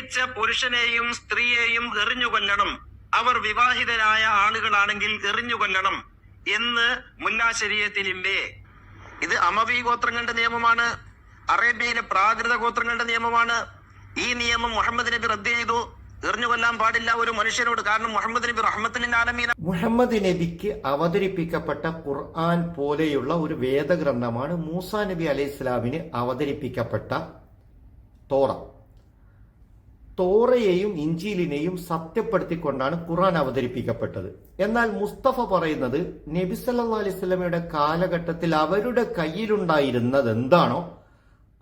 പ്രസവിച്ച പുരുഷനെയും സ്ത്രീയെയും എറിഞ്ഞു കൊല്ലണം അവർ വിവാഹിതരായ ആളുകളാണെങ്കിൽ എറിഞ്ഞു കൊല്ലണം എന്ന് മുല്ലാ ശരീരത്തിലില്ലേ ഇത് അമവി ഗോത്രങ്ങളുടെ നിയമമാണ്. അറേബ്യയിലെ പ്രാകൃത ഗോത്രങ്ങളുടെ നിയമമാണ്. ഈ നിയമം മുഹമ്മദ് നബി റദ്ദ് ചെയ്തു. എറിഞ്ഞു കൊല്ലാൻ പാടില്ല ഒരു മനുഷ്യനോട്. കാരണം മുഹമ്മദ് നബി റഹ്മത്തുലിൻ ആലമീന മുഹമ്മദ് നബിക്ക് അവതരിപ്പിക്കപ്പെട്ട ഖുർആൻ പോലെയുള്ള ഒരു വേദഗ്രന്ഥമാണ് മൂസാ നബി അലൈഹി ഇസ്ലാമിന് അവതരിപ്പിക്കപ്പെട്ട തോറ. തോറയെയും ഇഞ്ചീലിനെയും സത്യപ്പെടുത്തിക്കൊണ്ടാണ് ഖുറാൻ അവതരിപ്പിക്കപ്പെട്ടത്. എന്നാൽ മുസ്തഫ പറയുന്നത് നബി സല്ലാ അലൈസ്മയുടെ കാലഘട്ടത്തിൽ അവരുടെ കയ്യിലുണ്ടായിരുന്നത് എന്താണോ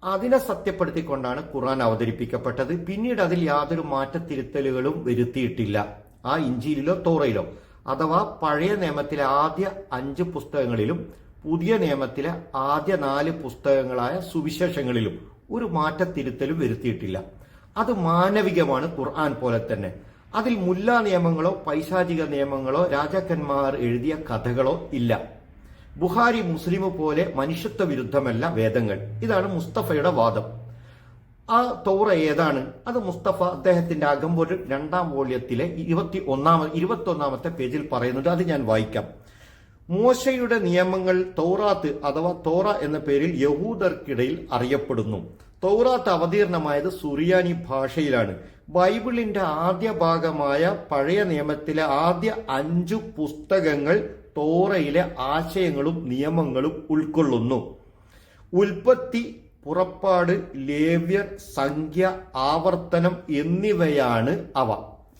അതിനെ സത്യപ്പെടുത്തിക്കൊണ്ടാണ് ഖുറാൻ അവതരിപ്പിക്കപ്പെട്ടത്. പിന്നീട് അതിൽ യാതൊരു മാറ്റത്തിരുത്തലുകളും വരുത്തിയിട്ടില്ല. ആ ഇഞ്ചിയിലോ തോറയിലോ. അഥവാ പഴയ നിയമത്തിലെ ആദ്യ അഞ്ച് പുസ്തകങ്ങളിലും പുതിയ നിയമത്തിലെ ആദ്യ നാല് പുസ്തകങ്ങളായ സുവിശേഷങ്ങളിലും ഒരു മാറ്റത്തിരുത്തലും വരുത്തിയിട്ടില്ല. അത് മാനവികമാണ് ഖുർആൻ പോലെ തന്നെ. അതിൽ മുല്ലാ നിയമങ്ങളോ പൈശാചിക നിയമങ്ങളോ രാജാക്കന്മാർ എഴുതിയ കഥകളോ ഇല്ല. ബുഹാരി മുസ്ലിം പോലെ മനുഷ്യത്വ വിരുദ്ധമല്ല വേദങ്ങൾ. ഇതാണ് മുസ്തഫയുടെ വാദം. ആ തോറ ഏതാണ്? അത് മുസ്തഫ അദ്ദേഹത്തിന്റെ അകമ്പൊരു രണ്ടാം വോള്യത്തിലെ ഇരുപത്തി ഒന്നാമ ഇരുപത്തി ഒന്നാമത്തെ പേജിൽ പറയുന്നുണ്ട്. അത് ഞാൻ വായിക്കാം. മോശയുടെ നിയമങ്ങൾ തോറാത്ത് അഥവാ തോറ എന്ന പേരിൽ യഹൂദർക്കിടയിൽ അറിയപ്പെടുന്നു. തൗറാത്ത് അവതീർണമായത് സുറിയാനി ഭാഷയിലാണ്. ബൈബിളിന്റെ ആദ്യ ഭാഗമായ പഴയ നിയമത്തിലെ ആദ്യ അഞ്ചു പുസ്തകങ്ങൾ തോറയിലെ ആശയങ്ങളും നിയമങ്ങളും ഉൾക്കൊള്ളുന്നു. ഉൽപ്പത്തി പുറപ്പാട് ലേവ്യർ സംഖ്യ ആവർത്തനം എന്നിവയാണ് അവ.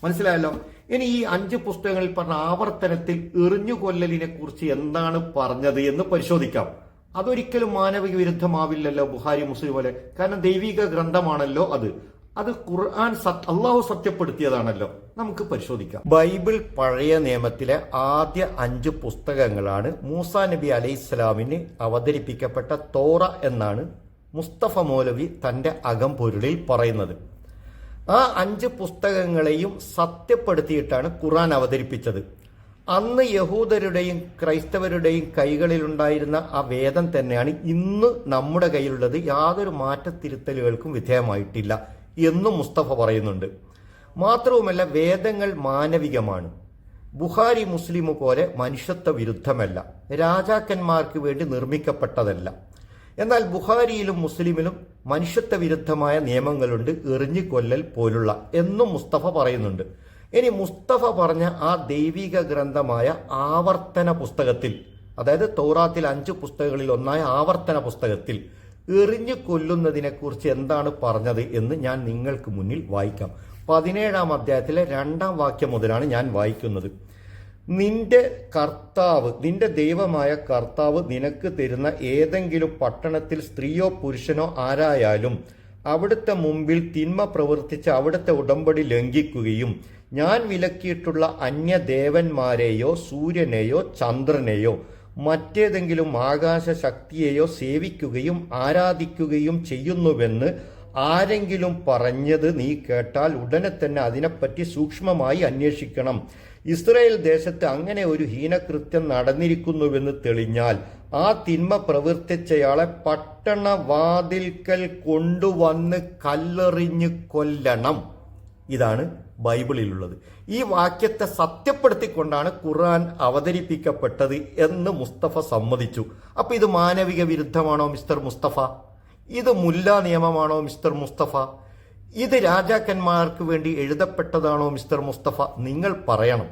മനസ്സിലായല്ലോ? ഇനി ഈ അഞ്ച് പുസ്തകങ്ങളിൽ പറഞ്ഞ ആവർത്തനത്തിൽ എറിഞ്ഞുകൊല്ലലിനെ കുറിച്ച് എന്താണ് പറഞ്ഞത് എന്ന് പരിശോധിക്കാം. അതൊരിക്കലും മാനവിക വിരുദ്ധമാവില്ലല്ലോ ബുഹാരി മുസ്ലിം പോലെ. കാരണം ദൈവിക ഗ്രന്ഥമാണല്ലോ അത്. അത് ഖുർആൻ അള്ളാഹു സത്യപ്പെടുത്തിയതാണല്ലോ. നമുക്ക് പരിശോധിക്കാം. ബൈബിൾ പഴയ നിയമത്തിലെ ആദ്യ അഞ്ച് പുസ്തകങ്ങളാണ് മൂസ നബി അലൈഹി ഇസ്ലാമിന് അവതരിപ്പിക്കപ്പെട്ട തോറ എന്നാണ് മുസ്തഫ മൗലവി തന്റെ അകംപൊരുളിൽ പറയുന്നത്. ആ അഞ്ച് പുസ്തകങ്ങളെയും സത്യപ്പെടുത്തിയിട്ടാണ് ഖുർആൻ അവതരിപ്പിച്ചത്. അന്ന് യഹൂദരുടെയും ക്രൈസ്തവരുടെയും കൈകളിലുണ്ടായിരുന്ന ആ വേദം തന്നെയാണ് ഇന്ന് നമ്മുടെ കയ്യിലുള്ളത്. യാതൊരു മാറ്റത്തിരുത്തലുകൾക്കും വിധേയമായിട്ടില്ല എന്നും മുസ്തഫ പറയുന്നുണ്ട്. മാത്രവുമല്ല വേദങ്ങൾ മാനവികമാണ്. ബുഹാരി മുസ്ലിം പോലെ മനുഷ്യത്വ വിരുദ്ധമല്ല. രാജാക്കന്മാർക്ക് വേണ്ടി നിർമ്മിക്കപ്പെട്ടതല്ല. എന്നാൽ ബുഹാരിയിലും മുസ്ലിമിലും മനുഷ്യത്വ വിരുദ്ധമായ നിയമങ്ങളുണ്ട്. എറിഞ്ഞു കൊല്ലൽ പോലുള്ള എന്നും മുസ്തഫ പറയുന്നുണ്ട്. ഇനി മുസ്തഫ പറഞ്ഞ ആ ദൈവിക ഗ്രന്ഥമായ ആവർത്തന പുസ്തകത്തിൽ അതായത് തൗറാത്തിൽ അഞ്ച് പുസ്തകങ്ങളിൽ ഒന്നായ ആവർത്തന പുസ്തകത്തിൽ എറിഞ്ഞു കൊല്ലുന്നതിനെക്കുറിച്ച് എന്താണ് പറഞ്ഞത് എന്ന് ഞാൻ നിങ്ങൾക്ക് മുന്നിൽ വായിക്കാം. പതിനേഴാം അധ്യായത്തിലെ രണ്ടാം വാക്യം മുതലാണ് ഞാൻ വായിക്കുന്നത്. നിന്റെ കർത്താവ് നിന്റെ ദൈവമായ കർത്താവ് നിനക്ക് തരുന്ന ഏതെങ്കിലും പട്ടണത്തിൽ സ്ത്രീയോ പുരുഷനോ ആരായാലും അവിടുത്തെ മുമ്പിൽ തിന്മ പ്രവർത്തിച്ച് അവിടുത്തെ ഉടമ്പടി ലംഘിക്കുകയും ഞാൻ വിലക്കിയിട്ടുള്ള അന്യദേവന്മാരെയോ സൂര്യനെയോ ചന്ദ്രനെയോ മറ്റേതെങ്കിലും ആകാശ ശക്തിയെയോ സേവിക്കുകയും ആരാധിക്കുകയും ചെയ്യുന്നുവെന്ന് ആരെങ്കിലും പറഞ്ഞത് നീ കേട്ടാൽ ഉടനെ തന്നെ അതിനെപ്പറ്റി സൂക്ഷ്മമായി അന്വേഷിക്കണം. ഇസ്രയേൽ ദേശത്ത് അങ്ങനെ ഒരു ഹീനകൃത്യം നടന്നിരിക്കുന്നുവെന്ന് തെളിഞ്ഞാൽ ആ തിന്മ പ്രവർത്തിച്ചയാളെ പട്ടണവാതിൽക്കൽ കൊണ്ടുവന്ന് കല്ലെറിഞ്ഞ് കൊല്ലണം. ഇതാണ് ബൈബിളിലുള്ളത്. ഈ വാക്യത്തെ സത്യപ്പെടുത്തിക്കൊണ്ടാണ് ഖുർആൻ അവതരിപ്പിക്കപ്പെട്ടത് എന്ന് മുസ്തഫ സമ്മതിച്ചു. അപ്പൊ ഇത് മാനവിക വിരുദ്ധമാണോ മിസ്റ്റർ മുസ്തഫ? ഇത് മുല്ല നിയമമാണോ മിസ്റ്റർ മുസ്തഫ? ഇത് രാജാക്കന്മാർക്ക് വേണ്ടി എഴുതപ്പെട്ടതാണോ മിസ്റ്റർ മുസ്തഫ? നിങ്ങൾ പറയണം.